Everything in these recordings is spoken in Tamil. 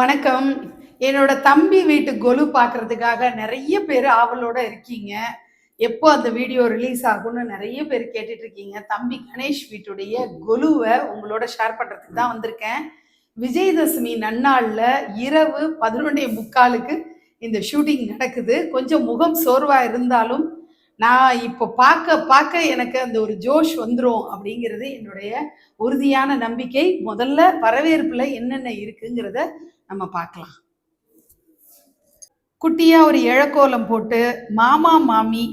வணக்கம். என்னோட தம்பி வீட்டு கொலு பார்க்கறதுக்காக நிறைய பேர் ஆவலோட இருக்கீங்க. எப்போ அந்த வீடியோ ரிலீஸ் ஆகும்னு நிறைய பேர் கேட்டுட்டு இருக்கீங்க. தம்பி கணேஷ் வீட்டுடைய கொலுவை உங்களோட ஷேர் பண்றதுக்கு தான் வந்திருக்கேன். விஜயதசமி நன்னாளில் இரவு பதினொன்றே முக்காலுக்கு இந்த ஷூட்டிங் நடக்குது. கொஞ்சம் முகம் சோர்வாக இருந்தாலும் நான் இப்போ பார்க்க பார்க்க எனக்கு அந்த ஒரு ஜோஷ் வந்துடும் அப்படிங்கிறது என்னுடைய உறுதியான நம்பிக்கை. முதல்ல வரவேற்பில் என்னென்ன இருக்குங்கிறத நம்ம பார்க்கலாம். குட்டியா ஒரு இழக்கோலம் போட்டு மாமா மாமி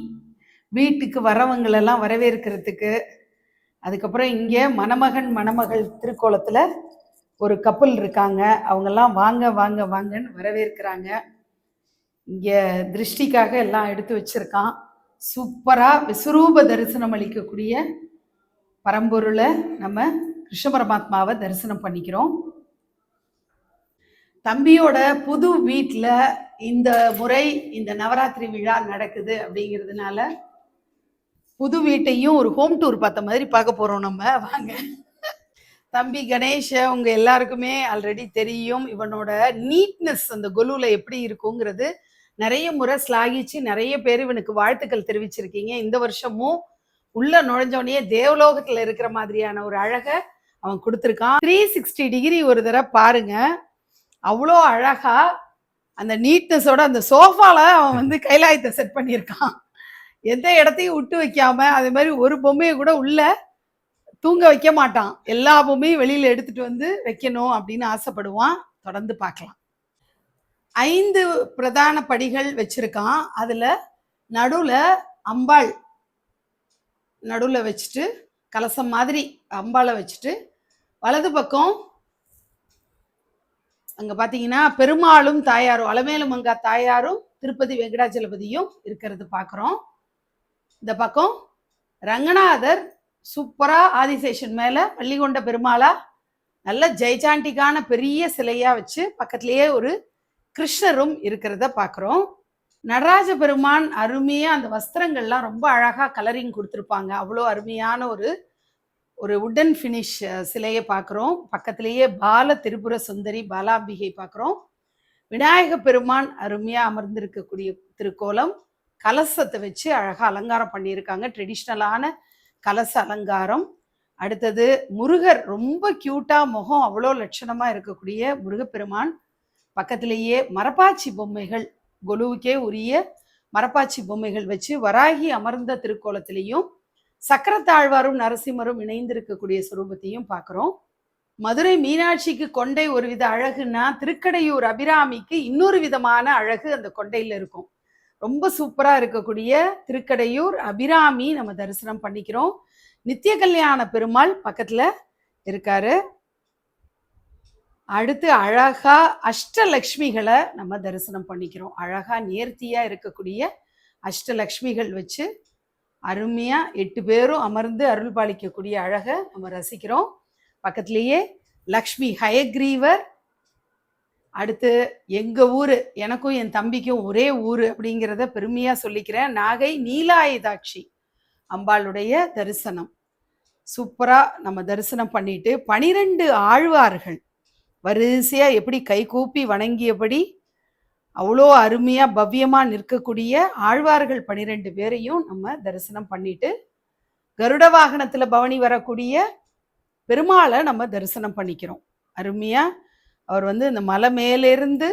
வீட்டுக்கு வரவங்களெல்லாம் வரவேற்கிறதுக்கு அதுக்கப்புறம் இங்கே மணமகன் மணமகள் திருக்கோலத்தில் ஒரு கப்பல் இருக்காங்க. அவங்கெல்லாம் வாங்க வாங்க வாங்கன்னு வரவேற்கிறாங்க. இங்கே திருஷ்டிக்காக எல்லாம் எடுத்து வச்சிருக்கான். சூப்பராக விஸ்வரூப தரிசனம் அளிக்கக்கூடிய பரம்பொருளை நம்ம கிருஷ்ண பரமாத்மாவை தரிசனம் பண்ணிக்கிறோம். தம்பியோட புது வீட்டில் இந்த முறை இந்த நவராத்திரி விழா நடக்குது அப்படிங்கிறதுனால புது வீட்டையும் ஒரு ஹோம் டூர் பார்த்த மாதிரி பார்க்க போகிறோம் நம்ம. வாங்க. தம்பி கணேஷ உங்க எல்லாருக்குமே ஆல்ரெடி தெரியும். இவனோட நீட்னஸ் அந்த கொலுவில் எப்படி இருக்குங்கிறது நிறைய முறை ஸ்லாகிச்சு நிறைய பேர் இவனுக்கு வாழ்த்துக்கள் தெரிவிச்சிருக்கீங்க. இந்த வருஷமும் உள்ள நுழைஞ்சோடனே தேவலோகத்துல இருக்கிற மாதிரியான ஒரு அழகை அவன் கொடுத்துருக்கான். த்ரீ சிக்ஸ்டி டிகிரி ஒரு தடவை பாருங்க. அவ்வளோ அழகா அந்த நீட்னஸோட அந்த சோஃபால அவன் வந்து கைலாயத்தை செட் பண்ணியிருக்கான். எந்த இடத்தையும் விட்டு வைக்காம அதே மாதிரி ஒரு பொம்மையை கூட உள்ள தூங்க வைக்க மாட்டான். எல்லா பொம்மையும் வெளியில எடுத்துட்டு வந்து வைக்கணும் அப்படின்னு ஆசைப்படுவான். தொடர்ந்து பார்க்கலாம். ஐந்து பிரதான படிகள் வச்சிருக்கான். அதுல நடுவுல அம்பாள் நடுவில் வச்சுட்டு கலசம் மாதிரி அம்பாளை வச்சுட்டு வலது பக்கம் அங்க பாத்தீங்கன்னா பெருமாளும் தாயாரும் அலமேலுமங்கா தாயாரும் திருப்பதி வெங்கடாச்சலபதியும் இருக்கிறது பார்க்குறோம் இந்த பக்கம் ரங்கநாதர் சூப்பரா ஆதிசேஷன் மேல பள்ளிகொண்ட பெருமாளா நல்ல ஜெய்சாண்டிக்கான பெரிய சிலையா வச்சு பக்கத்திலேயே ஒரு கிருஷ்ணரும் இருக்கிறத பார்க்குறோம் நடராஜ பெருமான் அருமையா அந்த வஸ்திரங்கள்லாம் ரொம்ப அழகா கலரிங் கொடுத்துருப்பாங்க. அவ்வளோ அருமையான ஒரு ஒரு உடன் ஃபினிஷ் சிலையை பார்க்குறோம். பக்கத்திலேயே பால திரிபுர சுந்தரி பாலாம்பிகை பார்க்குறோம். விநாயக பெருமான் அருமையாக அமர்ந்திருக்கக்கூடிய திருக்கோலம். கலசத்தை வச்சு அழகாக அலங்காரம் பண்ணியிருக்காங்க. ட்ரெடிஷ்னலான கலச அலங்காரம். அடுத்தது முருகர் ரொம்ப க்யூட்டாக முகம் அவ்வளோ லட்சணமாக இருக்கக்கூடிய முருகப்பெருமான். பக்கத்திலேயே மரப்பாச்சி பொம்மைகள் கொலுவுக்கே உரிய மரப்பாச்சி பொம்மைகள் வச்சு வராகி அமர்ந்த திருக்கோலத்திலையும் சக்கரத்தாழ்வாரும் நரசிம்மரும் இணைந்திருக்கக்கூடிய சுரூபத்தையும் பார்க்குறோம். மதுரை மீனாட்சிக்கு கொண்டை ஒரு வித அழகுன்னா திருக்கடையூர் அபிராமிக்கு இன்னொரு விதமான அழகு அந்த கொண்டையில இருக்கும். ரொம்ப சூப்பரா இருக்கக்கூடிய திருக்கடையூர் அபிராமி நம்ம தரிசனம் பண்ணிக்கிறோம். நித்திய கல்யாண பெருமாள் பக்கத்துல இருக்காரு. அடுத்து அழகா அஷ்டலக்ஷ்மிகளை நம்ம தரிசனம் பண்ணிக்கிறோம். அழகா நேர்த்தியா இருக்கக்கூடிய அஷ்டலக்ஷ்மிகள் வச்சு அருமையாக எட்டு பேரும் அமர்ந்து அருள் பாலிக்கக்கூடிய அழகை நம்ம ரசிக்கிறோம். பக்கத்துலேயே லக்ஷ்மி ஹயக்ரீவர். அடுத்து எங்கள் ஊர்? எனக்கும் என் தம்பிக்கும் ஒரே ஊர் அப்படிங்கிறத பெருமையாக சொல்லிக்கிறேன். நாகை நீலாயுதாட்சி அம்பாளுடைய தரிசனம். சூப்பராக நம்ம தரிசனம் பண்ணிட்டு பனிரெண்டு ஆழ்வார்கள். வரிசையாக எப்படி கை கூப்பி வணங்கியபடி அவ்வளோ அருமையாக பவ்யமாக நிற்கக்கூடிய ஆழ்வார்கள் பனிரெண்டு பேரையும் நம்ம தரிசனம் பண்ணிட்டு கருட வாகனத்தில் பவனி வரக்கூடிய பெருமாளை நம்ம தரிசனம் பண்ணிக்கிறோம். அருமையாக அவர் வந்து இந்த மலை மேலேருந்து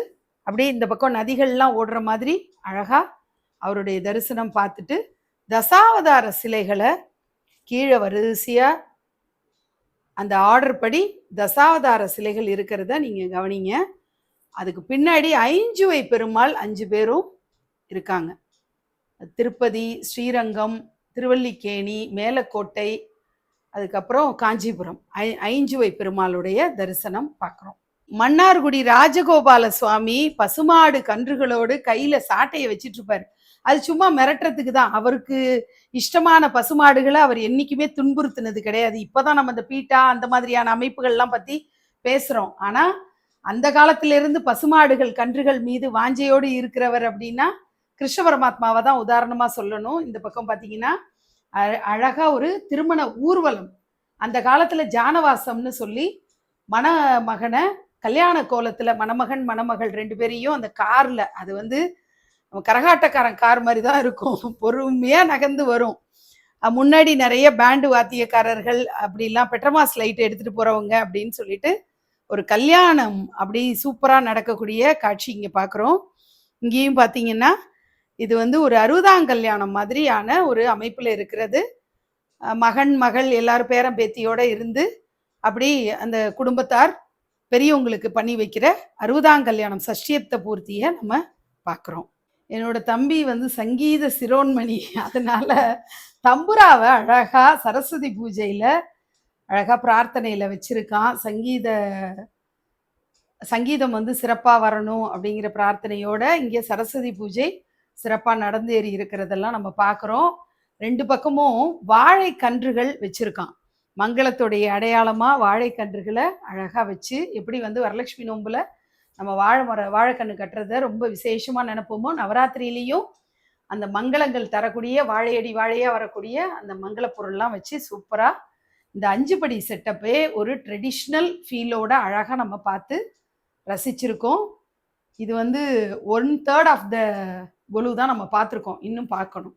அப்படியே இந்த பக்கம் நதிகள்லாம் ஓடுற மாதிரி அழகாக அவருடைய தரிசனம் பார்த்துட்டு தசாவதார சிலைகளை கீழே வரிசையாக அந்த ஆர்டர் படி தசாவதார சிலைகள் இருக்கிறத நீங்கள் கவனிங்க. அதுக்கு பின்னாடி ஐஞ்சுவை பெருமாள் அஞ்சு பேரும் இருக்காங்க. திருப்பதி ஸ்ரீரங்கம் திருவல்லிக்கேணி மேலக்கோட்டை அதுக்கப்புறம் காஞ்சிபுரம். ஐ ஐஞ்சுவை பெருமாளுடைய தரிசனம் பார்க்குறோம் மன்னார்குடி ராஜகோபால சுவாமி பசுமாடு கன்றுகளோடு கையில சாட்டையை வச்சிட்டு இருப்பாரு. அது சும்மா மிரட்டுறதுக்கு தான். அவருக்கு இஷ்டமான பசுமாடுகளை அவர் என்னைக்குமே துன்புறுத்தினது கிடையாது. இப்பதான் நம்ம இந்த பீட்டா அந்த மாதிரியான அமைப்புகள்லாம் பத்தி பேசுறோம். ஆனா அந்த காலத்திலிருந்து பசுமாடுகள் கன்றுகள் மீது வாஞ்சையோடு இருக்கிறவர் அப்படின்னா கிருஷ்ண பரமாத்மாவை தான் உதாரணமாக சொல்லணும். இந்த பக்கம் பார்த்தீங்கன்னா அழகாக ஒரு திருமண ஊர்வலம். அந்த காலத்தில் ஜானவாசம்னு சொல்லி மணமகனை கல்யாண கோலத்தில் மணமகன் மணமகள் ரெண்டு பேரையும் அந்த காரில் அது வந்து கரகாட்டக்காரன் கார் மாதிரி தான் இருக்கும். பொறுமையாக நகர்ந்து வரும். முன்னாடி நிறைய பேண்டு வாத்தியக்காரர்கள் அப்படிலாம் பெட்ரமாஸ் லைட் எடுத்துகிட்டு போகிறவங்க அப்படின்னு சொல்லிட்டு ஒரு கல்யாணம் அப்படி சூப்பராக நடக்கக்கூடிய காட்சி இங்கே பார்க்குறோம் இங்கேயும் பார்த்தீங்கன்னா இது வந்து ஒரு அறுபதாம் கல்யாணம் மாதிரியான ஒரு அமைப்பில் இருக்கிறது. மகன் மகள் எல்லாரும் பேரம் பேத்தியோட இருந்து அப்படி அந்த குடும்பத்தார் பெரியவங்களுக்கு பண்ணி வைக்கிற அறுபதாம் கல்யாணம் சஷ்டியத்தை பூர்த்தியை நம்ம பார்க்குறோம் என்னோட தம்பி வந்து சங்கீத சிரோன்மணி. அதனால தம்புராவை அழகா சரஸ்வதி பூஜையில் அழகா பிரார்த்தனையில வச்சிருக்கான். சங்கீத சங்கீதம் வந்து சிறப்பா வரணும் அப்படிங்கிற பிரார்த்தனையோட இங்கே சரஸ்வதி பூஜை சிறப்பா நடந்தேறி இருக்கிறதெல்லாம் நம்ம பார்க்குறோம் ரெண்டு பக்கமும் வாழைக்கன்றுகள் வச்சிருக்கான். மங்களத்துடைய அடையாளமா வாழைக்கன்றுகளை அழகா வச்சு எப்படி வந்து வரலட்சுமி நோம்பில் நம்ம வாழை மர வாழைக்கன்று கட்டுறத ரொம்ப விசேஷமா நினைப்போமோ? நவராத்திரியிலையும் அந்த மங்களங்கள் தரக்கூடிய வாழையடி வாழையா வரக்கூடிய அந்த மங்கள பொருள்லாம் வச்சு சூப்பரா இந்த அஞ்சு படி செட்டப்பே ஒரு ட்ரெடிஷ்னல் ஃபீலோட அழகாக நம்ம பார்த்து ரசிச்சிருக்கோம். இது வந்து one third of the golu தான் நம்ம பார்த்துருக்கோம். இன்னும் பார்க்கணும்.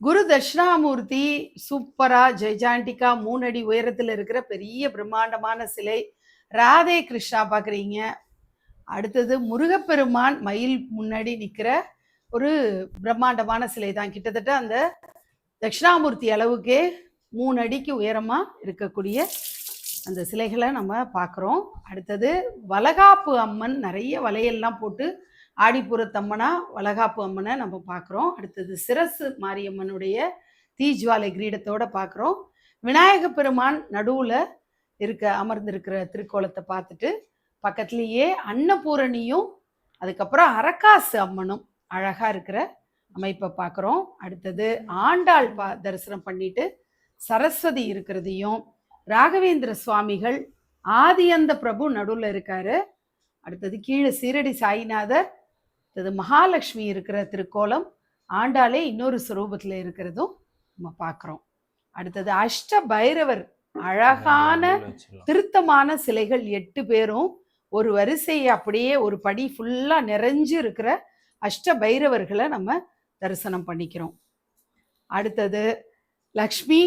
குரு தட்சிணாமூர்த்தி சூப்பராக ஜெய்ஜாண்டிக்கா மூணடி உயரத்தில் இருக்கிற பெரிய பிரம்மாண்டமான சிலை. ராதே கிருஷ்ணா பார்க்குறீங்க. அடுத்தது முருகப்பெருமான் மயில் முன்னாடி நிற்கிற ஒரு பிரம்மாண்டமான சிலை தான். கிட்டத்தட்ட அந்த தட்சிணாமூர்த்தி அளவுக்கே மூணு அடிக்கு உயரமாக இருக்கக்கூடிய அந்த சிலைகளை நம்ம பார்க்குறோம். அடுத்தது வலகாப்பு அம்மன் நிறைய வலையெல்லாம் போட்டு ஆடிப்புறத்தம்மனா வலகாப்பு அம்மனை நம்ம பார்க்குறோம். அடுத்தது சிரசு மாரியம்மனுடைய தீஜ்வாலை கிரீடத்தோட பார்க்குறோம். விநாயக பெருமான் நடுவில் இருக்க அமர்ந்திருக்கிற திருக்கோலத்தை பார்த்துட்டு பக்கத்துலேயே அன்னபூரணியும் அதுக்கப்புறம் அரக்காசு அம்மனும் அழகாக இருக்கிற அமைப்பை பார்க்குறோம். அடுத்தது ஆண்டாள் பா தரிசனம் பண்ணிட்டு சரஸ்வதி இருக்கிறதையும் ராகவேந்திர சுவாமிகள் ஆதியந்த பிரபு நடுவில் இருக்காரு. அடுத்தது கீழே சீரடி சாய்நாதர் அடுத்தது மகாலட்சுமி இருக்கிற திருக்கோலம் ஆண்டாளே இன்னொரு ஸ்வரூபத்தில் இருக்கிறதும் நம்ம பார்க்குறோம் அடுத்தது அஷ்ட பைரவர் அழகான திருத்தமான சிலைகள் எட்டு பேரும் ஒரு வரிசையை அப்படியே ஒரு படி ஃபுல்லா நிறைஞ்சு இருக்கிற அஷ்ட பைரவர்களை நம்ம தரிசனம் பண்ணிக்கிறோம். அடுத்தது லக்ஷ்மி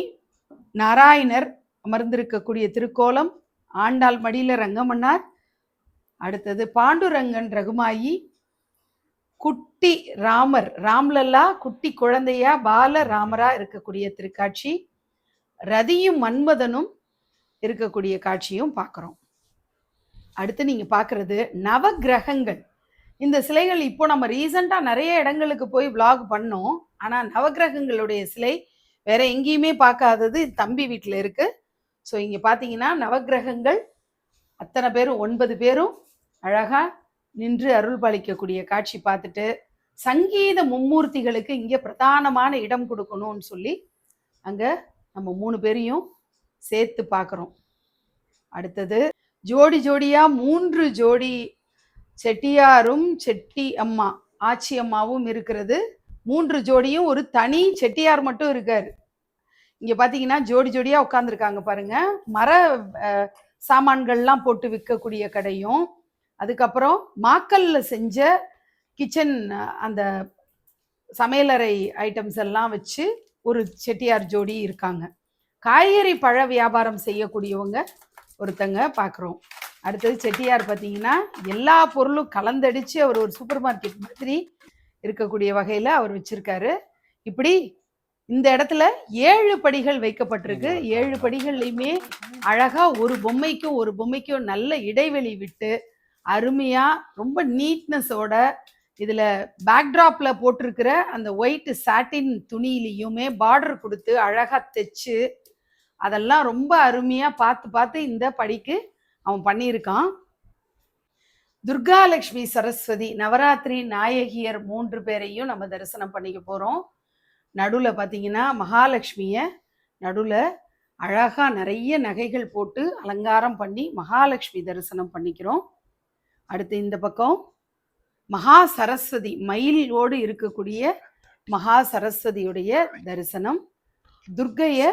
நாராயணர் அமர்ந்திருக்கக்கூடிய திருக்கோலம் ஆண்டாள் மடியில ரங்கமன்னார். அடுத்தது பாண்டுரங்கன் ரகுமாயி குட்டி ராமர் ராம்லல்லா குட்டி குழந்தையா பால ராமரா இருக்கக்கூடிய திருக்காட்சி ரதியும் மன்மதனும் இருக்கக்கூடிய காட்சியும் பார்க்குறோம். அடுத்து நீங்கள் பார்க்குறது நவக்கிரகங்கள் இந்த சிலைகள் இப்போ நம்ம ரீசண்டாக நிறைய இடங்களுக்கு போய் விலாக் பண்ணோம். ஆனால் நவக்கிரகங்களுடைய சிலை வேற எங்கேயுமே பார்க்காதது தம்பி வீட்டில் இருக்கு. ஸோ இங்கே பார்த்தீங்கன்னா நவக்கிரகங்கள் அத்தனை பேரும் ஒன்பது பேரும் அழகாக நின்று அருள் பாலிக்கக்கூடிய காட்சி பார்த்துட்டு சங்கீத மும்மூர்த்திகளுக்கு இங்கே பிரதானமான இடம் கொடுக்கணும்னு சொல்லி அங்கே நம்ம மூணு பேரையும் சேர்த்து பார்க்குறோம். அடுத்தது ஜோடி ஜோடியாக மூன்று ஜோடி செட்டியாரும் செட்டி அம்மா ஆச்சி அம்மாவும் இருக்கிறது. மூன்று ஜோடியும் ஒரு தனி செட்டியார் மட்டும் இருக்காரு. இங்க பாத்தீங்கன்னா ஜோடி ஜோடியா உட்காந்துருக்காங்க பாருங்க. மர சாமான்கள்லாம் போட்டு விற்கக்கூடிய கடையும் அதுக்கப்புறம் மாக்கல்ல செஞ்ச கிச்சன் அந்த சமையலறை ஐட்டம்ஸ் எல்லாம் வச்சு ஒரு செட்டியார் ஜோடி இருக்காங்க. காய்கறி பழ வியாபாரம் செய்யக்கூடியவங்க ஒருத்தங்க பார்க்குறோம் அடுத்தது செட்டியார் பார்த்தீங்கன்னா எல்லா பொருளும் கலந்தடிச்சு அவர் ஒரு சூப்பர் மார்க்கெட் மாதிரி இருக்கக்கூடிய வகையில் அவர் வச்சிருக்காரு. இப்படி இந்த இடத்துல ஏழு படிகள் வைக்கப்பட்டிருக்கு. ஏழு படிகள்லையுமே அழகா ஒரு பொம்மைக்கும் ஒரு பொம்மைக்கும் நல்ல இடைவெளி விட்டு அருமையா ரொம்ப நீட்னஸோட இதுல பேக்ட்ராப்ல போட்டிருக்கிற அந்த ஒயிட் சாட்டின் துணியிலையுமே பார்டர் கொடுத்து அழகா தைச்சு அதெல்லாம் ரொம்ப அருமையா பார்த்து பார்த்து இந்த படிக்கு அவன் பண்ணியிருக்கான். துர்காலட்சுமி சரஸ்வதி நவராத்திரி நாயகியர் மூன்று பேரையும் நம்ம தரிசனம் பண்ணிக்க போகிறோம் நடுவில் பார்த்தீங்கன்னா மகாலட்சுமியை நடுவில் அழகாக நிறைய நகைகள் போட்டு அலங்காரம் பண்ணி மகாலட்சுமி தரிசனம் பண்ணிக்கிறோம். அடுத்து இந்த பக்கம் மகா சரஸ்வதி மயிலோடு இருக்கக்கூடிய மகா சரஸ்வதியுடைய தரிசனம். துர்க்கைய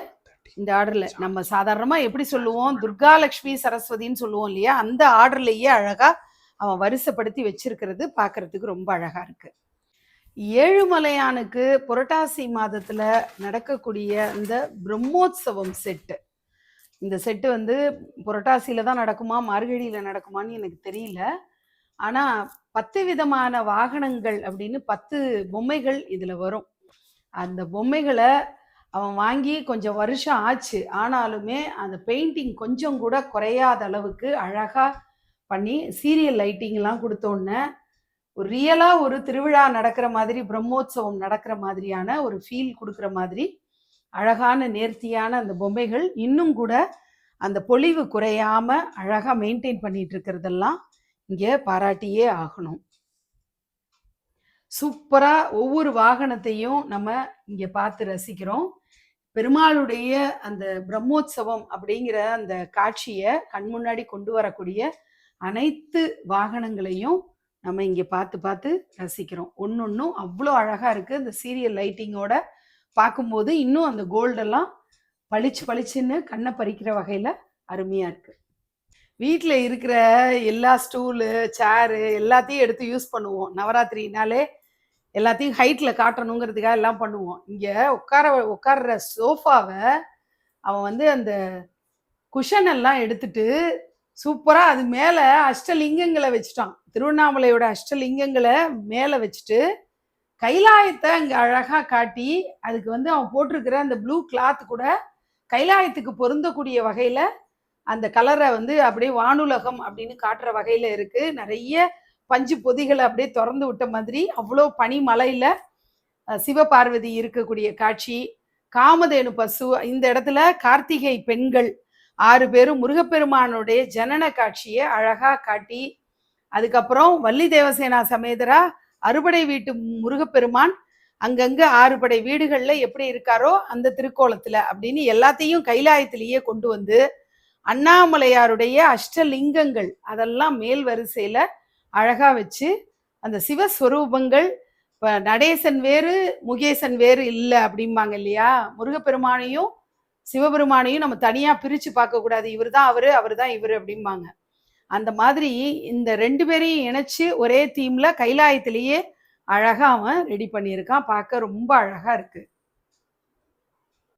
இந்த ஆர்டர்ல நம்ம சாதாரணமா எப்படி சொல்லுவோம்? துர்காலட்சுமி சரஸ்வதின்னு சொல்லுவோம் இல்லையா? அந்த ஆர்டர்லயே அழகா அவன் வரிசைப்படுத்தி வச்சிருக்கிறது பார்க்கறதுக்கு ரொம்ப அழகா இருக்கு. ஏழுமலையானுக்கு புரட்டாசி மாதத்துல நடக்கக்கூடிய இந்த பிரம்மோத்சவம் செட்டு. இந்த செட்டு வந்து புரட்டாசியில தான் நடக்குமா மார்கழியில நடக்குமான்னு எனக்கு தெரியல. ஆனா பத்து விதமான வாகனங்கள் அப்படின்னு பத்து பொம்மைகள் இதுல வரும். அந்த பொம்மைகளை அவன் வாங்கி கொஞ்சம் வருஷம் ஆச்சு. ஆனாலுமே அந்த பெயிண்டிங் கொஞ்சம் கூட குறையாத அளவுக்கு அழகா பண்ணி சீரியல் லைட்டிங்லாம் கொடுத்தோன்னே ஒரு ரியலாக ஒரு திருவிழா நடக்கிற மாதிரி பிரம்மோத்சவம் நடக்கிற மாதிரியான ஒரு ஃபீல் கொடுக்குற மாதிரி அழகான நேர்த்தியான அந்த பொம்மைகள் இன்னும் கூட அந்த பொலிவு குறையாம அழகாக மெயின்டைன் பண்ணிட்டு இருக்கிறதெல்லாம் இங்கே பாராட்டியே ஆகணும். சூப்பராக ஒவ்வொரு வாகனத்தையும் நம்ம இங்கே பார்த்து ரசிக்கிறோம். பெருமாளுடைய அந்த பிரம்மோத்சவம் அப்படிங்கிற அந்த காட்சியை கண் முன்னாடி கொண்டு வரக்கூடிய அனைத்து வாகனங்களையும் நம்ம இங்க பார்த்து பார்த்து ரசிக்கிறோம். ஒன்னொன்னும் அவ்வளோ அழகா இருக்கு. இந்த சீரியல் லைட்டிங்கோட பார்க்கும்போது இன்னும் அந்த கோல்டெல்லாம் பளிச்சு பளிச்சுன்னு கண்ணை பறிக்கிற வகையில அருமையா இருக்கு. வீட்டில் இருக்கிற எல்லா ஸ்டூலு சேரு எல்லாத்தையும் எடுத்து யூஸ் பண்ணுவோம். நவராத்திரினாலே எல்லாத்தையும் ஹைட்டில் காட்டணுங்கிறதுக்காக எல்லாம் பண்ணுவோம். இங்கே உட்கார உட்கார்ற சோஃபாவை அவன் வந்து அந்த குஷன் எல்லாம் எடுத்துட்டு சூப்பராக அது மேலே அஷ்டலிங்கங்களை வச்சுட்டான். திருவண்ணாமலையோட அஷ்டலிங்கங்களை மேலே வச்சுட்டு கைலாயத்தை அங்கே அழகாக காட்டி அதுக்கு வந்து அவன் போட்டிருக்கிற அந்த ப்ளூ கிளாத் கூட கைலாயத்துக்கு பொருந்தக்கூடிய வகையில் அந்த கலரை வந்து அப்படியே வானுலகம் அப்படின்னு காட்டுற வகையில் இருக்கு. நிறைய பஞ்சு பொதிகளை அப்படியே திறந்து விட்ட மாதிரி அவ்வளோ பனிமலையில் சிவபார்வதி இருக்கக்கூடிய காட்சி. காமதேனு பசு இந்த இடத்துல கார்த்திகை பெண்கள் ஆறு பேரும் முருகப்பெருமானுடைய ஜனன காட்சியை அழகா காட்டி அதுக்கப்புறம் வள்ளி தேவசேனா சமேதரா அறுபடை வீட்டு முருகப்பெருமான் அங்கங்க ஆறுபடை வீடுகள்ல எப்படி இருக்காரோ அந்த திருக்கோலத்துல அப்படின்னு எல்லாத்தையும் கைலாயத்திலேயே கொண்டு வந்து அண்ணாமலையாருடைய அஷ்டலிங்கங்கள் அதெல்லாம் மேல் வரிசையில அழகா வச்சு அந்த சிவஸ்வரூபங்கள் இப்ப நடேசன் வேறு முகேசன் வேறு இல்லை அப்படிம்பாங்க இல்லையா? முருகப்பெருமானையும் சிவபெருமானையும் நம்ம தனியா பிரிச்சு பார்க்கக்கூடாது இவர் தான் அவரு அவர் தான் இவர் அப்படிம்பாங்க. அந்த மாதிரி இந்த ரெண்டு பேரையும் இணைச்சு ஒரே தீம்ல கைலாயத்திலேயே அழகா அவன் ரெடி பண்ணியிருக்கான். பார்க்க ரொம்ப அழகா இருக்கு.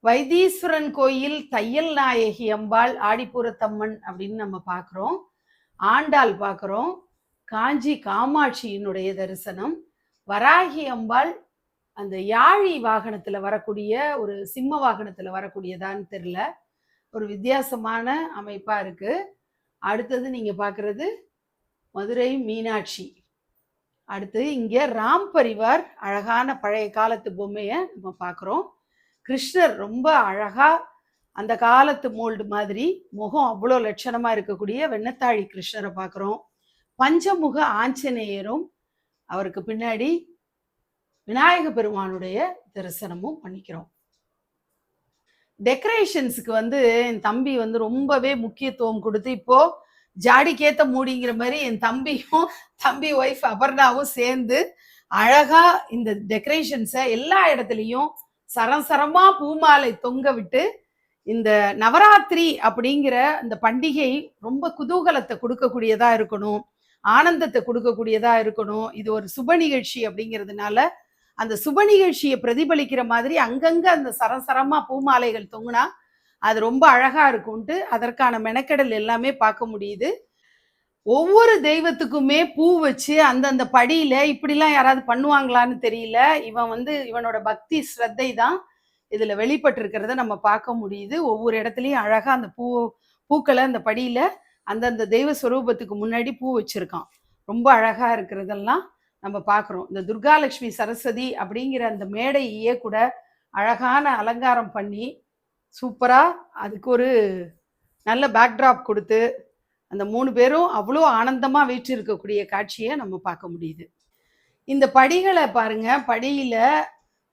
வைத்தீஸ்வரன் கோயில் தையல் நாயகி அம்பாள் ஆடிப்புறத்தம்மன் அப்படின்னு நம்ம பார்க்குறோம். ஆண்டாள் பார்க்குறோம். காஞ்சி காமாட்சியினுடைய தரிசனம். வராகி அம்பாள் அந்த யாழி வாகனத்துல வரக்கூடிய ஒரு சிம்ம வாகனத்துல வரக்கூடியதான்னு தெரில ஒரு வித்தியாசமான அமைப்பா இருக்கு. அடுத்தது நீங்க பார்க்குறது மதுரை மீனாட்சி. அடுத்து இங்கே ராம் பரிவார் அழகான பழைய காலத்து பொம்மையை நம்ம பார்க்குறோம் கிருஷ்ணர் ரொம்ப அழகாக அந்த காலத்து மோல்டு மாதிரி முகம் அவ்வளோ லட்சணமாக இருக்கக்கூடிய வெண்ணத்தாழி கிருஷ்ணரை பார்க்குறோம் பஞ்சமுக ஆஞ்சநேயரும் அவருக்கு பின்னாடி விநாயக பெருமானுடைய தரிசனமும் பண்ணிக்கிறோம். டெக்கரேஷன்ஸுக்கு வந்து என் தம்பி வந்து ரொம்பவே முக்கியத்துவம் கொடுத்து இப்போ ஜாடிக்கேத்த மூடிங்கிற மாதிரி என் தம்பியும் தம்பி ஒய்ஃப் அபர்ணாவும் சேர்ந்து அழகா இந்த டெக்கரேஷன்ஸை எல்லா இடத்துலையும் சரம் சரமா பூமாலை தொங்க விட்டு இந்த நவராத்திரி அப்படிங்கிற இந்த பண்டிகை ரொம்ப குதூகலத்தை கொடுக்கக்கூடியதா இருக்கணும் ஆனந்தத்தை கொடுக்கக்கூடியதா இருக்கணும் இது ஒரு சுப நிகழ்ச்சி அப்படிங்கிறதுனால அந்த சுப நிகழ்ச்சியை பிரதிபலிக்கிற மாதிரி அங்கங்க அந்த சரசரமா பூமாலைகள் தொங்குனா அது ரொம்ப அழகா இருக்கும்ட்டு அதற்கான மெனக்கெடல் எல்லாமே பார்க்க முடியுது. ஒவ்வொரு தெய்வத்துக்குமே பூ வச்சு அந்தந்த படியில இப்படிலாம் யாராவது பண்ணுவாங்களான்னு தெரியல. இவன் வந்து இவனோட பக்தி ஸ்ரத்தை தான் இதுல வெளிப்பட்டிருக்கிறத நம்ம பார்க்க முடியுது. ஒவ்வொரு இடத்துலயும் அழகா அந்த பூ பூக்களை அந்த படியில அந்தந்த தெய்வ ஸ்வரூபத்துக்கு முன்னாடி பூ வச்சிருக்கான். ரொம்ப அழகா இருக்கிறதெல்லாம் நம்ம பார்க்குறோம் இந்த துர்காலட்சுமி சரஸ்வதி அப்படிங்கிற அந்த மேடையே கூட அழகான அலங்காரம் பண்ணி சூப்பராக அதுக்கு ஒரு நல்ல பேக்ட்ராப் கொடுத்து அந்த மூணு பேரும் அவ்வளோ ஆனந்தமா வீற்றிருக்கக்கூடிய காட்சியை நம்ம பார்க்க முடியுது. இந்த படிகளை பாருங்க. படியில்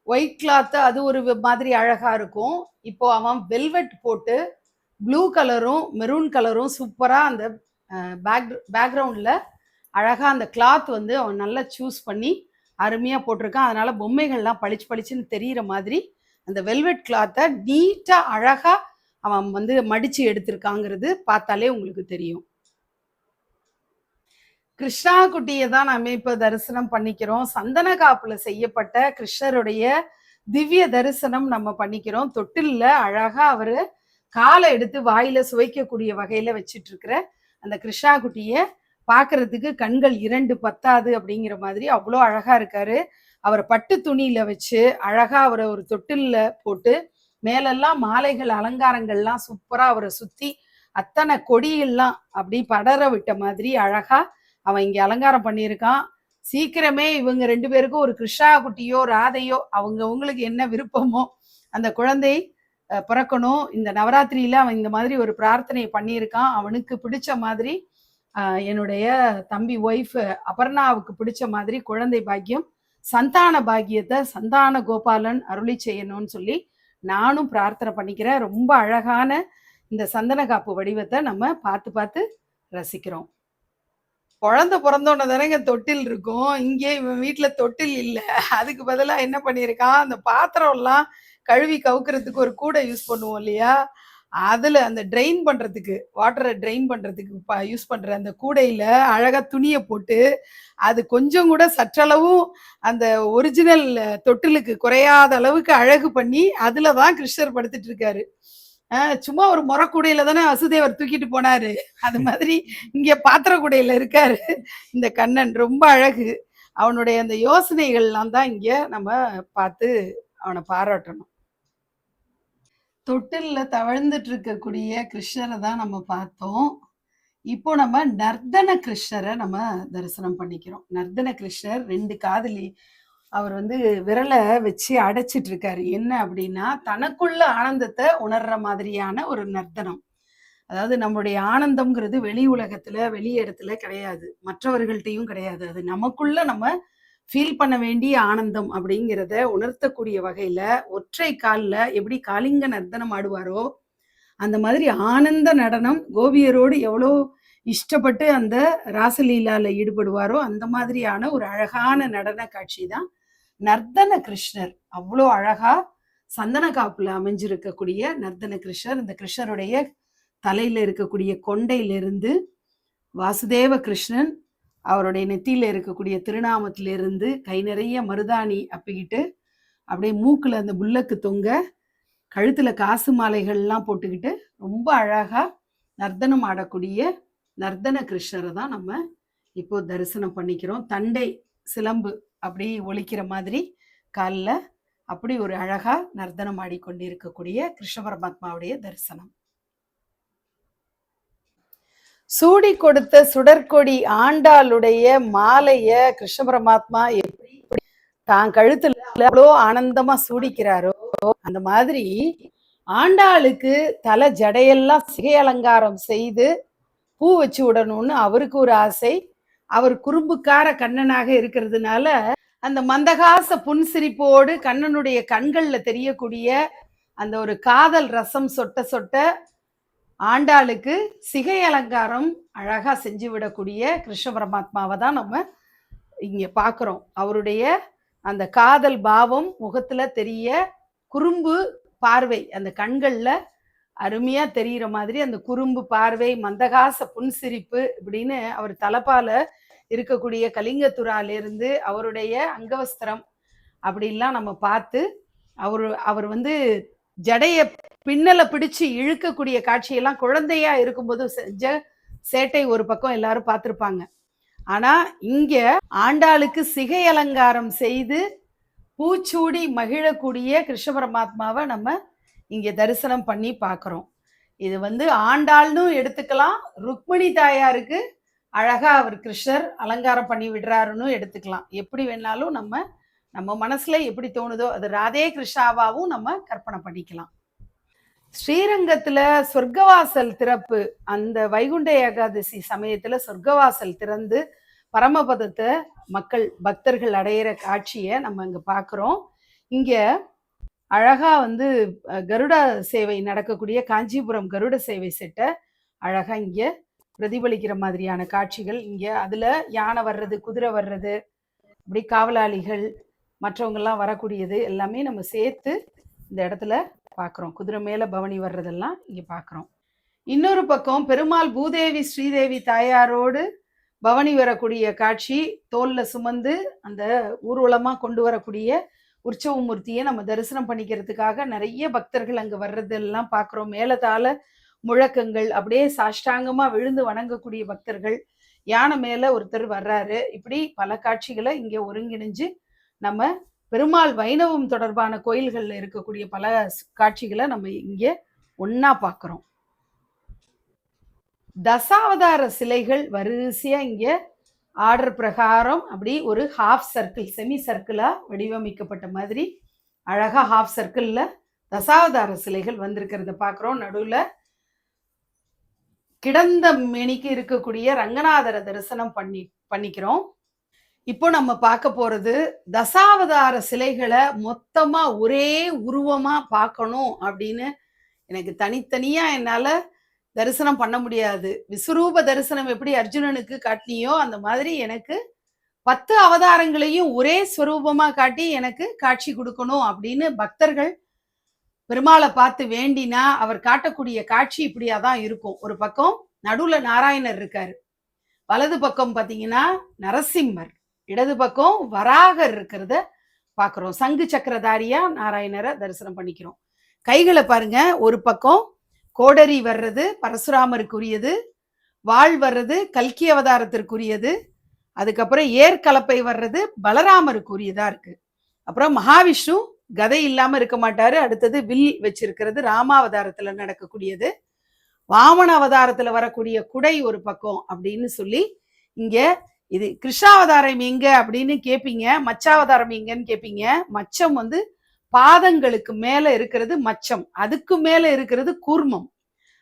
ஒயிட் கிளாத்து அது ஒரு மாதிரி அழகாக இருக்கும். இப்போ அவன் வெல்வெட் போட்டு ப்ளூ கலரும் மெரூன் கலரும் சூப்பராக அந்த பேக் பேக்ரவுண்டில் அழகா அந்த கிளாத் வந்து அவன் நல்லா சூஸ் பண்ணி அருமையா போட்டிருக்கான். அதனால பொம்மைகள்லாம் பளிச்சு பளிச்சுன்னு தெரியிற மாதிரி அந்த வெல்வெட் கிளாத்தை நீட்டா அழகா அவன் வந்து மடிச்சு எடுத்திருக்காங்கிறது பார்த்தாலே உங்களுக்கு தெரியும். கிருஷ்ணா குட்டியை தான் நம்ம இப்போ தரிசனம் பண்ணிக்கிறோம். சந்தன காப்புல செய்யப்பட்ட கிருஷ்ணருடைய திவ்ய தரிசனம் நம்ம பண்ணிக்கிறோம். தொட்டில்ல அழகா அவரு காலை எடுத்து வாயில சுவைக்கக்கூடிய வகையில வச்சிட்டு இருக்கிற அந்த கிருஷ்ணா குட்டிய பார்க்கறதுக்கு கண்கள் இரண்டு பத்தாது அப்படிங்கிற மாதிரி அவ்வளோ அழகா இருக்காரு. அவரை பட்டு துணியில வச்சு அழகா அவரை ஒரு தொட்டில்ல போட்டு மேலெல்லாம் மாலைகள் அலங்காரங்கள்லாம் சூப்பரா அவரை சுத்தி அத்தனை கொடியெல்லாம் அப்படி படர விட்ட மாதிரி அழகா அவன் இங்க அலங்காரம் பண்ணியிருக்கான். சீக்கிரமே இவங்க ரெண்டு பேருக்கும் ஒரு கிருஷ்ணா குட்டியோ ராதையோ அவங்க உங்களுக்கு என்ன விருப்பமோ அந்த குழந்தை பிறக்கணும். இந்த நவராத்திரியில அவன் இந்த மாதிரி ஒரு பிரார்த்தனை பண்ணியிருக்கான். அவனுக்கு பிடிச்ச மாதிரி என்னுடைய தம்பி ஒய்ஃப் அபர்ணாவுக்கு பிடிச்ச மாதிரி குழந்தை பாக்கியம் சந்தான பாக்கியத்தை சந்தான கோபாலன் அருளி செய்யணும்னு சொல்லி நானும் பிரார்த்தனை பண்ணிக்கிறேன். ரொம்ப அழகான இந்த சந்தன காப்பு வடிவத்தை நம்ம பார்த்து பார்த்து ரசிக்கிறோம். குழந்தை பிறந்தோடனே தானேங்க தொட்டில் இருக்கும். இங்கே இவன் வீட்டில் தொட்டில் இல்லை. அதுக்கு பதிலா என்ன பண்ணியிருக்கான்? அந்த பாத்திரம்லாம் கழுவி கவுக்கிறதுக்கு ஒரு கூடை யூஸ் பண்ணுவோம் இல்லையா? அதில் அந்த ட்ரெயின் பண்ணுறதுக்கு வாட்டரை ட்ரெயின் பண்ணுறதுக்கு யூஸ் பண்ணுற அந்த கூடையில் அழகாக துணியை போட்டு அது கொஞ்சம் கூட சற்றளவும் அந்த ஒரிஜினல் தொட்டிலுக்கு குறையாத அளவுக்கு அழகு பண்ணி அதில் தான் கிருஷ்ணர் படுத்துட்டு இருக்காரு. சும்மா ஒரு முறக்கூடையில தானே வசுதேவர் தூக்கிட்டு போனாரு. அது மாதிரி இங்கே பாத்திர கூடையில இருக்காரு இந்த கண்ணன். ரொம்ப அழகு. அவனுடைய அந்த யோசனைகள்லாம் தான் இங்கே நம்ம பார்த்து அவனை பாராட்டணும். தொட்டில்ல தவழ்ந்துட்டு இருக்கக்கூடிய கிருஷ்ணரை தான் நம்ம பார்த்தோம். இப்போ நம்ம நர்தன கிருஷ்ணரை நம்ம தரிசனம் பண்ணிக்கிறோம். நர்தன கிருஷ்ணர் ரெண்டு காதலி அவர் வந்து விரலை வச்சு அடைச்சிட்டு இருக்காரு என்ன அப்படின்னா தனக்குள்ள ஆனந்தத்தை உணர்ற மாதிரியான ஒரு நர்த்தனம் அதாவது நம்முடைய ஆனந்தம்ங்கிறது வெளி உலகத்துல வெளி இடத்துல கிடையாது. மற்றவர்கள்ட்டையும் கிடையாது. அது நமக்குள்ள நம்ம ஃபீல் பண்ண வேண்டிய ஆனந்தம் அப்படிங்கிறத உணர்த்தக்கூடிய வகையில ஒற்றை காலில் எப்படி காளிங்க நர்த்தனம் ஆடுவாரோ அந்த மாதிரி ஆனந்த நடனம் கோபியரோடு எவ்வளோ இஷ்டப்பட்டு அந்த ராசலீலால ஈடுபடுவாரோ அந்த மாதிரியான ஒரு அழகான நடன காட்சி தான் நர்த்தன கிருஷ்ணர். அவ்வளோ அழகா சந்தன காப்புல அமைஞ்சிருக்கக்கூடிய நர்த்தன கிருஷ்ணர். இந்த கிருஷ்ணருடைய தலையில இருக்கக்கூடிய கொண்டையிலிருந்து வாசுதேவ கிருஷ்ணன் அவருடைய நெத்தியில் இருக்கக்கூடிய திருநாமத்திலிருந்து கை நிறைய மருதாணி அப்பிக்கிட்டு அப்படியே மூக்கில் அந்த புல்லக்கு தொங்க கழுத்தில் காசு மாலைகள்லாம் போட்டுக்கிட்டு ரொம்ப அழகாக நர்த்தனம் ஆடக்கூடிய நர்த்தன கிருஷ்ணரை தான் நம்ம இப்போ தரிசனம் பண்ணிக்கிறோம். தண்டை சிலம்பு அப்படி ஒழிக்கிற மாதிரி காலில் அப்படி ஒரு அழகாக நர்த்தனம் ஆடிக்கொண்டிருக்கக்கூடிய கிருஷ்ண பரமாத்மாவுடைய தரிசனம். சூடி கொடுத்த சுடற்கொடி ஆண்டாளுடைய மாலைய கிருஷ்ண பரமாத்மா எப்படி தான் கழுத்துல அவ்வளோ ஆனந்தமா சூடிக்கிறாரோ அந்த மாதிரி ஆண்டாளுக்கு தலை ஜடையெல்லாம் சிகை அலங்காரம் செய்து பூ வச்சு விடணும்னு அவருக்கு ஒரு ஆசை. அவர் குறும்புக்கார கண்ணனாக இருக்கிறதுனால அந்த மந்தகாச புன்சிரிப்போடு கண்ணனுடைய கண்கள்ல தெரியக்கூடிய அந்த ஒரு காதல் ரசம் சொட்ட சொட்ட ஆண்டாளுக்கு சிகை அலங்காரம் அழகாக செஞ்சு விடக்கூடிய கிருஷ்ண பரமாத்மாவை தான் நம்ம இங்கே பார்க்குறோம் அவருடைய அந்த காதல் பாவம் முகத்தில் தெரிய குறும்பு பார்வை அந்த கண்களில் அருமையாக தெரிகிற மாதிரி அந்த குறும்பு பார்வை மந்தகாச புன்சிரிப்பு இப்படின்னு அவர் தலைப்பால் இருக்கக்கூடிய கலிங்கத்துறாலேருந்து அவருடைய அங்கவஸ்திரம் அப்படிலாம் நம்ம பார்த்து அவர் அவர் வந்து ஜடைய பின்னலை பிடிச்சு இழுக்கக்கூடிய காட்சியெல்லாம் குழந்தையா இருக்கும்போது செஞ்ச சேட்டை ஒரு பக்கம் எல்லாரும் பார்த்துருப்பாங்க. ஆனா இங்க ஆண்டாளுக்கு சிகை அலங்காரம் செய்து பூச்சூடி மகிழக்கூடிய கிருஷ்ண பரமாத்மாவை நம்ம இங்க தரிசனம் பண்ணி பார்க்குறோம். இது வந்து ஆண்டாள்னு எடுத்துக்கலாம் ருக்மிணி தாயாருக்கு அழகா அவர் கிருஷ்ணர் அலங்காரம் பண்ணி விடுறாருன்னு எடுத்துக்கலாம். எப்படி வேணாலும் நம்ம நம்ம மனசுல எப்படி தோணுதோ அது ராதே கிருஷ்ணாவாவும் நம்ம கற்பனை பண்ணிக்கலாம். ஸ்ரீரங்கத்துல சொர்க்கவாசல் திறப்பு அந்த வைகுண்ட ஏகாதசி சமயத்துல சொர்க்கவாசல் திறந்து பரமபதத்தை மக்கள் பக்தர்கள் அடையிற காட்சியை நம்ம இங்க பார்க்குறோம் இங்க அழகா வந்து கருட சேவை நடக்கக்கூடிய காஞ்சிபுரம் கருட சேவை செட்டை அழகா இங்க பிரதிபலிக்கிற மாதிரியான காட்சிகள். இங்க அதுல யானை வர்றது குதிரை வர்றது அப்படி காவலாளிகள் மற்றவங்கெல்லாம் வரக்கூடியது எல்லாமே நம்ம சேர்த்து இந்த இடத்துல பார்க்குறோம். குதிரை மேலே பவனி வர்றதெல்லாம் இங்கே பார்க்குறோம். இன்னொரு பக்கம் பெருமாள் பூதேவி ஸ்ரீதேவி தாயாரோடு பவனி வரக்கூடிய காட்சி தோலில் சுமந்து அந்த ஊர்வலமாக கொண்டு வரக்கூடிய உற்சவ மூர்த்தியை நம்ம தரிசனம் பண்ணிக்கிறதுக்காக நிறைய பக்தர்கள் அங்கே வர்றதெல்லாம் பார்க்குறோம். மேலதால முழக்கங்கள் அப்படியே சாஷ்டாங்கமாக விழுந்து வணங்கக்கூடிய பக்தர்கள் யானை மேலே ஒருத்தர் வர்றாரு. இப்படி பல காட்சிகளை இங்கே ஒருங்கிணைஞ்சு நம்ம பெருமாள் வைணவம் தொடர்பான கோயில்களில் இருக்கக்கூடிய பல காட்சிகளை நம்ம இங்கே ஒன்னா பார்க்குறோம். தசாவதார சிலைகள் வரிசையா இங்க ஆர்டர் பிரகாரம் அப்படி ஒரு ஹாஃப் சர்க்கிள் செமி சர்க்கிளா வடிவமைக்கப்பட்ட மாதிரி அழகா ஹாஃப் சர்க்கிள்ல தசாவதார சிலைகள் வந்திருக்கிறத பார்க்குறோம். நடுவில் கிடந்த மேனிக்கு இருக்கக்கூடிய ரங்கநாதரை தரிசனம் பண்ணி பண்ணிக்கிறோம். இப்போ நம்ம பார்க்க போறது தசாவதார சிலைகளை மொத்தமா ஒரே உருவமா பார்க்கணும் அப்படின்னு எனக்கு தனித்தனியா என்னால தரிசனம் பண்ண முடியாது. விஸ்வரூப தரிசனம் எப்படி அர்ஜுனனுக்கு காட்டினியோ அந்த மாதிரி எனக்கு பத்து அவதாரங்களையும் ஒரே ஸ்வரூபமா காட்டி எனக்கு காட்சி கொடுக்கணும் அப்படின்னு பக்தர்கள் பெருமாளை பார்த்து வேண்டினா அவர் காட்டக்கூடிய காட்சி இப்படியா தான் இருக்கும். ஒரு பக்கம் நடுவுல நாராயணர் இருக்காரு. வலது பக்கம் பார்த்தீங்கன்னா நரசிம்மர். இடது பக்கம் வராகர் இருக்கிறத பார்க்குறோம் சங்கு சக்கரதாரியா நாராயணரை தரிசனம் பண்ணிக்கிறோம். கைகளை பாருங்க. ஒரு பக்கம் கோடரி வர்றது பரசுராமருக்குரியது. வாழ் வர்றது கல்கி அவதாரத்திற்குரியது. அதுக்கப்புறம் ஏற்கலப்பை வர்றது பலராமருக்குரியதா இருக்கு. அப்புறம் மகாவிஷ்ணு கதை இல்லாம இருக்க மாட்டாரு. அடுத்தது வில் வச்சிருக்கிறது ராமாவதாரத்துல நடக்கக்கூடியது. வாமன அவதாரத்துல வரக்கூடிய குடை ஒரு பக்கம் அப்படின்னு சொல்லி இங்க இது கிருஷ்ணாவதாரம் எங்க அப்படின்னு கேட்பீங்க மச்சாவதாரம் எங்கன்னு கேட்பீங்க மச்சம் வந்து பாதங்களுக்கு மேல இருக்கிறது மச்சம் அதுக்கு மேல இருக்கிறது கூர்மம்.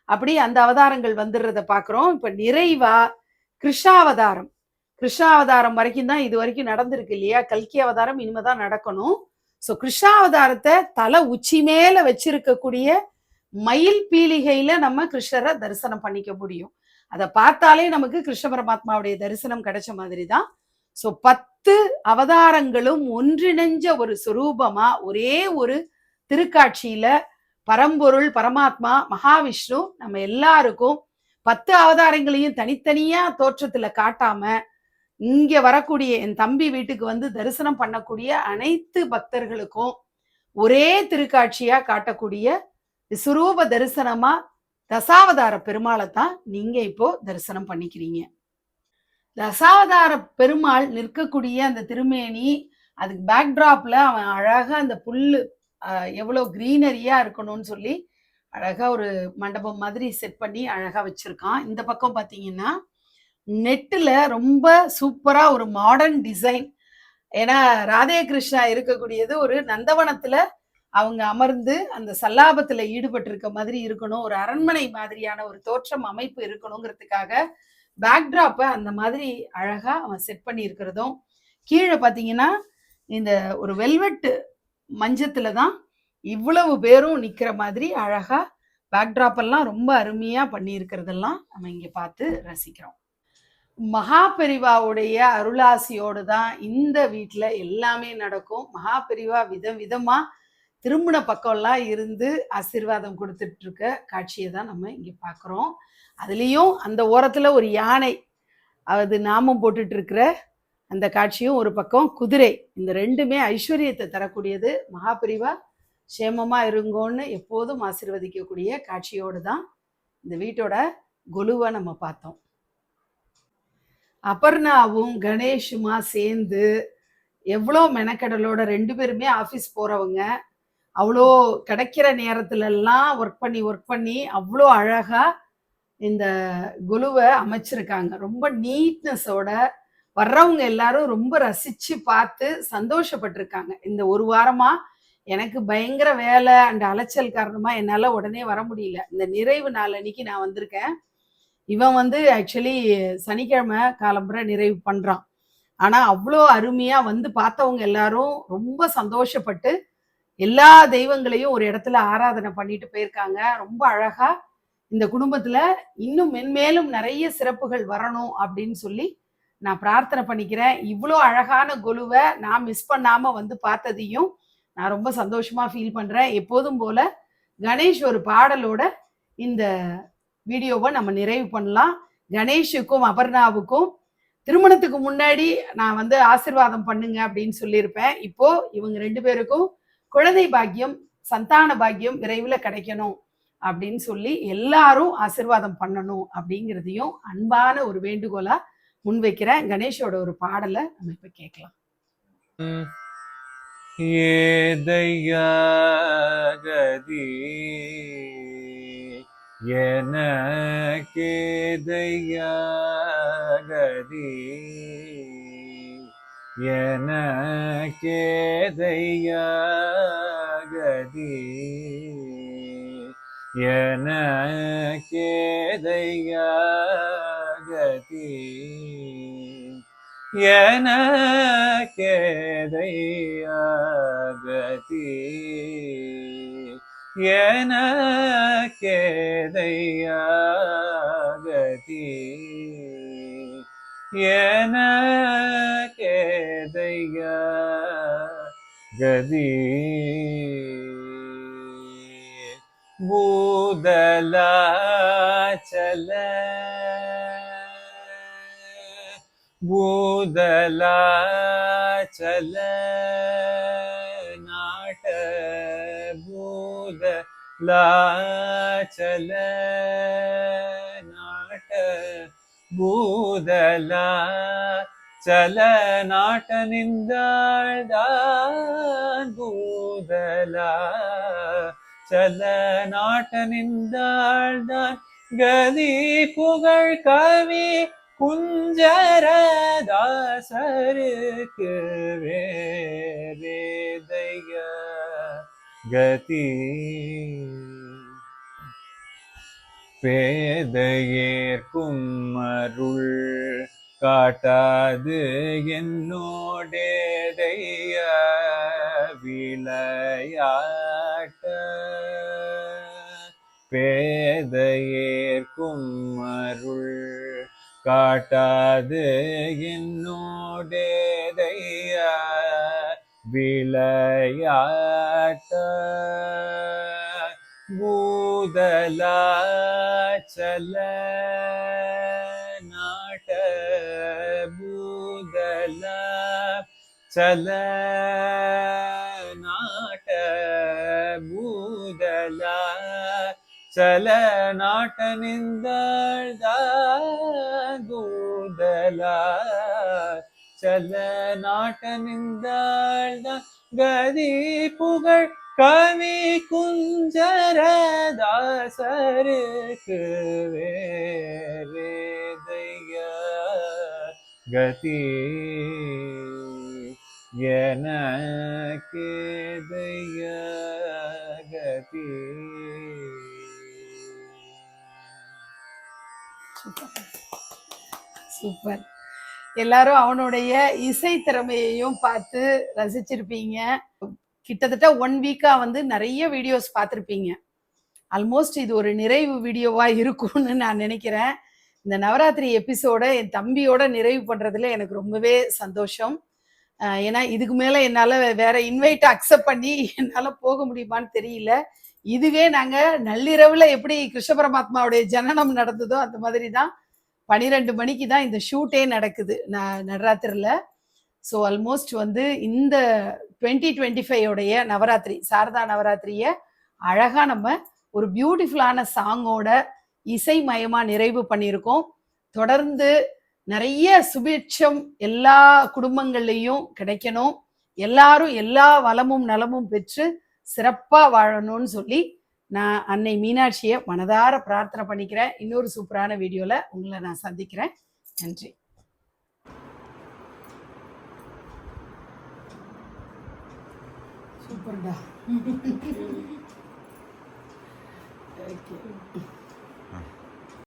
அப்படி அந்த அவதாரங்கள் வந்துடுறத பாக்குறோம். இப்ப நிறைவா கிருஷ்ணாவதாரம். கிருஷ்ணாவதாரம் வரைக்கும் தான் இது வரைக்கும் நடந்திருக்கு இல்லையா? கல்கி அவதாரம் இனிமேதான் நடக்கணும். சோ கிருஷ்ணாவதாரத்தை தலை உச்சி மேல வச்சிருக்கக்கூடிய மயில் பீலிகையில நம்ம கிருஷ்ணரை தரிசனம் பண்ணிக்க முடியும். அதை பார்த்தாலே நமக்கு கிருஷ்ண பரமாத்மாவுடைய தரிசனம் கிடைச்ச மாதிரி தான் ஸோ பத்து அவதாரங்களும் ஒன்றிணைஞ்ச ஒரு சுரூபமா ஒரே ஒரு திருக்காட்சியில பரம்பொருள் பரமாத்மா மகாவிஷ்ணு நம்ம எல்லாருக்கும் பத்து அவதாரங்களையும் தனித்தனியா தோற்றத்துல காட்டாம இங்க வரக்கூடிய என் தம்பி வீட்டுக்கு வந்து தரிசனம் பண்ணக்கூடிய அனைத்து பக்தர்களுக்கும் ஒரே திருக்காட்சியா காட்டக்கூடிய சுரூப தரிசனமா தசாவதார பெருமாளை தான் நீங்க இப்போ தரிசனம் பண்ணிக்கிறீங்க. தசாவதார பெருமாள் நிற்கக்கூடிய அந்த திருமேனி அதுக்கு பேக்ட்ராப்ல அவன் அழகா அந்த புல்லு எவ்வளோ கிரீனரியா இருக்கணும்னு சொல்லி அழகா ஒரு மண்டபம் மாதிரி செட் பண்ணி அழகா வச்சிருக்கான். இந்த பக்கம் பார்த்தீங்கன்னா நெட்டில் ரொம்ப சூப்பராக ஒரு மாடர்ன் டிசைன் ஏன்னா ராதே கிருஷ்ணா இருக்கக்கூடியது ஒரு நந்தவனத்தில் அவங்க அமர்ந்து அந்த சல்லாபத்துல ஈடுபட்டு இருக்க மாதிரி இருக்கணும். ஒரு அரண்மனை மாதிரியான ஒரு தோற்றம் அமைப்பு இருக்கணுங்கிறதுக்காக பேக்ட்ராப்பை அந்த மாதிரி அழகா அவன் செட் பண்ணி இருக்கிறதும் கீழே பாத்தீங்கன்னா இந்த ஒரு வெல்வெட் மஞ்சத்துல தான் இவ்வளவு பேரும் நிக்கிற மாதிரி அழகா பேக்ட்ராப் எல்லாம் ரொம்ப அருமையா பண்ணி இருக்கிறதெல்லாம் நம்ம இங்க பார்த்து ரசிக்கிறோம். மகாபெரிவாவுடைய அருளாசியோடு தான் இந்த வீட்டில் எல்லாமே நடக்கும். மகாபெரிவா விதம் விதமாக திருமண பக்கம்லாம் இருந்து ஆசீர்வாதம் கொடுத்துட்டு இருக்க காட்சியை தான் நம்ம இங்கே பார்க்குறோம். அதுலேயும் அந்த ஓரத்தில் ஒரு யானை அது நாமம் போட்டுட்டு இருக்கிற அந்த காட்சியும் ஒரு பக்கம் குதிரை இந்த ரெண்டுமே ஐஸ்வர்யத்தை தரக்கூடியது. மகாபிரிவா சேமமாக இருங்கோன்னு எப்போதும் ஆசீர்வதிக்கக்கூடிய காட்சியோடு தான் இந்த வீட்டோட கொலுவை நம்ம பார்த்தோம். அபர்ணாவும் கணேஷுமா சேர்ந்து எவ்வளோ மெனக்கடலோட ரெண்டு பேருமே ஆஃபீஸ் போகிறவங்க அவ்வளோ கிடைக்கிற நேரத்துலலாம் ஒர்க் பண்ணி ஒர்க் பண்ணி அவ்வளோ அழகாக இந்த குலுவை அமைச்சிருக்காங்க. ரொம்ப நீட்னஸோட வர்றவங்க எல்லாரும் ரொம்ப ரசித்து பார்த்து சந்தோஷப்பட்டிருக்காங்க. இந்த ஒரு வாரமாக எனக்கு பயங்கர வேலை அண்ட் அலைச்சல் காரணமாக என்னால் உடனே வர முடியல. இந்த நிறைவு நாள் அன்னைக்கு நான் வந்திருக்கேன். இவன் வந்து ஆக்சுவலி சனிக்கிழமை காலம்புற நிறைவு பண்ணுறான் ஆனால் அவ்வளோ அருமையாக வந்து பார்த்தவங்க எல்லாரும் ரொம்ப சந்தோஷப்பட்டு எல்லா தெய்வங்களையும் ஒரு இடத்துல ஆராதனை பண்ணிட்டு போயிருக்காங்க. ரொம்ப அழகா இந்த குடும்பத்துல இன்னும் மென்மேலும் நிறைய சிறப்புகள் வரணும் அப்படின்னு சொல்லி நான் பிரார்த்தனை பண்ணிக்கிறேன். இவ்வளோ அழகான கொலுவை நான் மிஸ் பண்ணாம வந்து பார்த்ததையும் நான் ரொம்ப சந்தோஷமா ஃபீல் பண்றேன். எப்போதும் போல கணேஷ் ஒரு பாடலோட இந்த வீடியோவை நம்ம நிறைவு பண்ணலாம். கணேஷுக்கும் அபர்ணாவுக்கும் திருமணத்துக்கு முன்னாடி நான் வந்து ஆசிர்வாதம் பண்ணுங்க அப்படின்னு சொல்லியிருப்பேன். இப்போ இவங்க ரெண்டு பேருக்கும் குழந்தை பாக்கியம் சந்தான பாக்கியம் விரைவில் கிடைக்கணும் அப்படின்னு சொல்லி எல்லாரும் ஆசிர்வாதம் பண்ணணும் அப்படிங்கிறதையும் அன்பான ஒரு வேண்டுகோளா முன்வைக்கிற கணேஷோட ஒரு பாடலை நம்ம இப்ப கேட்கலாம். ஏதையா கதி எனக்கேதையா கதி எனக்கேதையா கதி எனக்கேதையா கதி எனக்கேதையா கதி எனக்கேதையா கதி எனக்கேதையா கதி பூதலாச்சல பூதலாச்சல நாட பூதலாச்சல நாட பூதலா ಚಲ ನಾಟನಿಂದಾಳ್ದಾನ್ ಭೂದಲ ಚಲ ನಾಟನಿಂದಾಳ್ದಾನ್ ಗದಿ புகழ் கவி குஞ்சரதாசருக்கு வேதைய கதி பேதையேற்கும் அருள் காட்டாது என்னோடேதைய விளையாட்ட. பேதையேற்கும் அருள் காட்டாது என்னோடேதைய விளையாட்ட. பூதலாச்சல சல நாட்ட பூதல சல நாட்ட நிந்தூதல சல நாட்ட நிந்த கதி புகழ் கவி குஞ்சரதாசருக்கு வேதைய கதி எனக்கு கதி சூப்பர். எல்லாரும் அவனுடைய இசை திறமையையும் பார்த்து ரசிச்சிருப்பீங்க. கிட்டத்தட்ட ஒன் வீக்கா வந்து நிறைய வீடியோஸ் பார்த்துருப்பீங்க. ஆல்மோஸ்ட் இது ஒரு நிறைவு வீடியோவா இருக்கும்னு நான் நினைக்கிறேன். இந்த நவராத்திரி எபிசோட என் தம்பியோட நிறைவு பண்றதுல எனக்கு ரொம்பவே சந்தோஷம். ஏன்னா இதுக்கு மேல என்னால வேற இன்வைட் அக்செப்ட் பண்ணி என்னால போக முடியுமான்னு தெரியல. இதுவே நாங்க நள்ளிரவுல எப்படி கிருஷ்ண பரமாத்மாவுடைய ஜனனம் நடந்ததோ அந்த மாதிரி தான் பனிரெண்டு மணிக்கு தான் இந்த ஷூட்டே நடக்குது ந- நடராத்திரியில் ஸோ ஆல்மோஸ்ட் வந்து இந்த டுவெண்ட்டி டுவெண்ட்டி உடைய நவராத்திரி சாரதா நவராத்திரிய அழகா நம்ம ஒரு பியூட்டிஃபுல்லான சாங்கோட இசைமயமா நிறைவு பண்ணியிருக்கோம். தொடர்ந்து நிறைய சுபிட்சம் எல்லா குடும்பங்கள்லையும் கிடைக்கணும். எல்லாரும் எல்லா வளமும் நலமும் பெற்று சிறப்பா வாழணும்னு சொல்லி நான் அன்னை மீனாட்சியை மனதார பிரார்த்தனை பண்ணிக்கிறேன். இன்னொரு சூப்பரான வீடியோல உங்களை நான் சந்திக்கிறேன். நன்றி. சூப்பர்டா. ஓகே